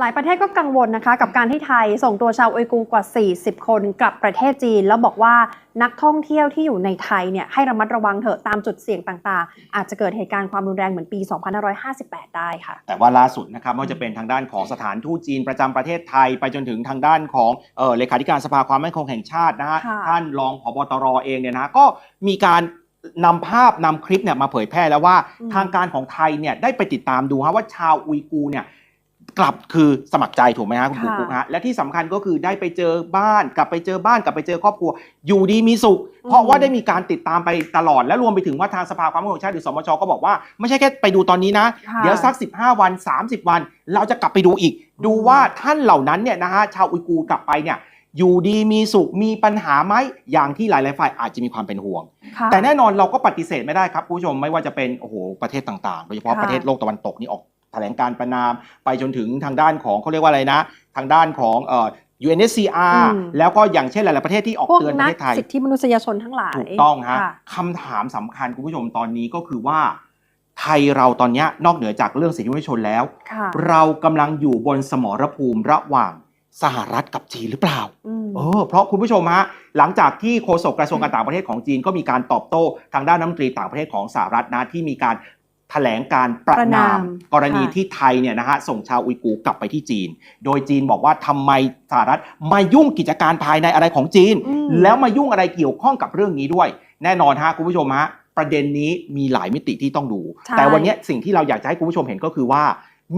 หลายประเทศก็กังวลนะคะกับการที่ไทยส่งตัวชาวอุยกูร์กว่า 40 คนกลับประเทศจีน แล้วบอกว่านักท่องเที่ยวที่อยู่ในไทยเนี่ยให้ระมัดระวังเถอะตามจุดเสี่ยงต่างๆ อาจจะเกิดเหตุการณ์ความรุนแรงเหมือนปี 2558 ได้ค่ะ แต่ว่าล่าสุดนะครับไม่ว่าจะเป็นทางด้านของสถานทูตจีนประจำประเทศไทย ไปจนถึงทางด้านของเอ่อเลขาธิการสภาความมั่นคงแห่งชาตินะฮะค่ะท่านรองผบตรเองเนี่ยนะฮะก็มีการนำภาพนำคลิปเนี่ยมาเผยแพร่แล้วว่าอืมทางการของไทยเนี่ยได้ไปติดตามดูฮะว่าชาวอุยกูร์เนี่ย กลับคือสมัครใจถูกไหมฮะคุณปุ๊กปุ๊กฮะและที่สำคัญก็คือได้ไปเจอบ้าน กลับไปเจอบ้านกลับไปเจอครอบครัว อยู่ดีมีสุข เพราะว่าได้มีการติดตามไปตลอด และรวมไปถึงว่าทางสภาความมั่นคงแห่งชาติหรือสมชก็บอกว่า ไม่ใช่แค่ไปดูตอนนี้นะค่ะเดี๋ยวสัก 15 วัน 30 วัน เราจะกลับไปดูอีก ดูว่าท่านเหล่านั้นเนี่ยนะฮะชาวอุยกูร์กลับไปเนี่ยอยู่ดีมีสุขมีปัญหาไหมอย่างที่หลายๆฝ่ายอาจจะมีความเป็นห่วงค่ะแต่แน่นอนเราก็ปฏิเสธไม่ได้ครับคุณผู้ชมไม่ว่าจะเป็นโอ้โหประเทศต่างๆ โดยเฉพาะค่ะประเทศโลกตะวันตกนี่ออก แถลงการประนาม ไปจนถึงทางด้านของเขาเรียกว่าอะไรนะ ทางด้านของเอ่อ UNSCR อืม แล้วก็อย่างเช่นหลาย ๆ ประเทศที่ออกพวกเตือนปนัระกเทศไทย สิทธิมนุษยชนทั้งหลายถูกต้องฮะค่ คำถามสำคัญคุณผู้ชมตอนนี้ก็คือว่า ไทยเราตอนเนี้ยนอกเหนือจากเรื่องสิทธิมนุษยชนแล้ว ค่ะเรากำลังอยู่บนสมรภูมิระหว่างสหรัฐกับจีนหรือเปล่า อืม เออเพราะคุณผู้ชมฮะหลังจากที่โฆษกกระทรวงการต่างประเทศของจีนก็มีการตอบโต้ทางด้านน้ำมนตรีต่างประเทศของสหรัฐนะที่มีการ แถลงการประประนานามมกรณีค่ะที่ไทยเนี่ยนะฮะส่งชาวอุยกูร์กลับไปที่จีน โดยจีนบอกว่าทำไมสหรัฐมายุ่งกิจการภายในอะไรของจีนอืมแล้วมายุ่งอะไรเกี่ยวข้องกับเรื่องนี้ด้วย แน่นอนฮะคุณผู้ชมฮะประเด็นนี้มีหลายมิติที่ต้องดูใช่แต่วันนี้สิ่งที่เราอยากจะให้คุณผู้ชมเห็นก็คือว่า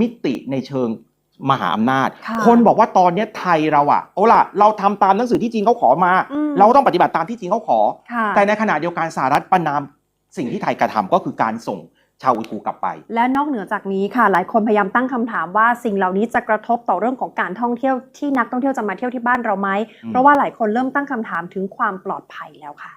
มิติในเชิงมหาอำนาจค่ะคนบอกว่าตอนนี้ไทยเราอะโอ้ล่ะเราทำตามหนังสือที่จีนเขาขอมาอืมเราต้องปฏิบัติตามที่จีนเขาขอค่ะแต่ในขณะเดียวกันสหรัฐประนามสิ่งที่ไทยกระทำก็คือการส่ง ชาวอุยกูร์กลับไป และนอกเหนือจากนี้ค่ะ หลายคนพยายามตั้งคำถามว่าสิ่งเหล่านี้จะกระทบต่อเรื่องของการท่องเที่ยวที่นักท่องเที่ยวจะมาเที่ยวที่บ้านเราไหมอืมเพราะว่าหลายคนเริ่มตั้งคำถามถึงความปลอดภัยแล้วค่ะ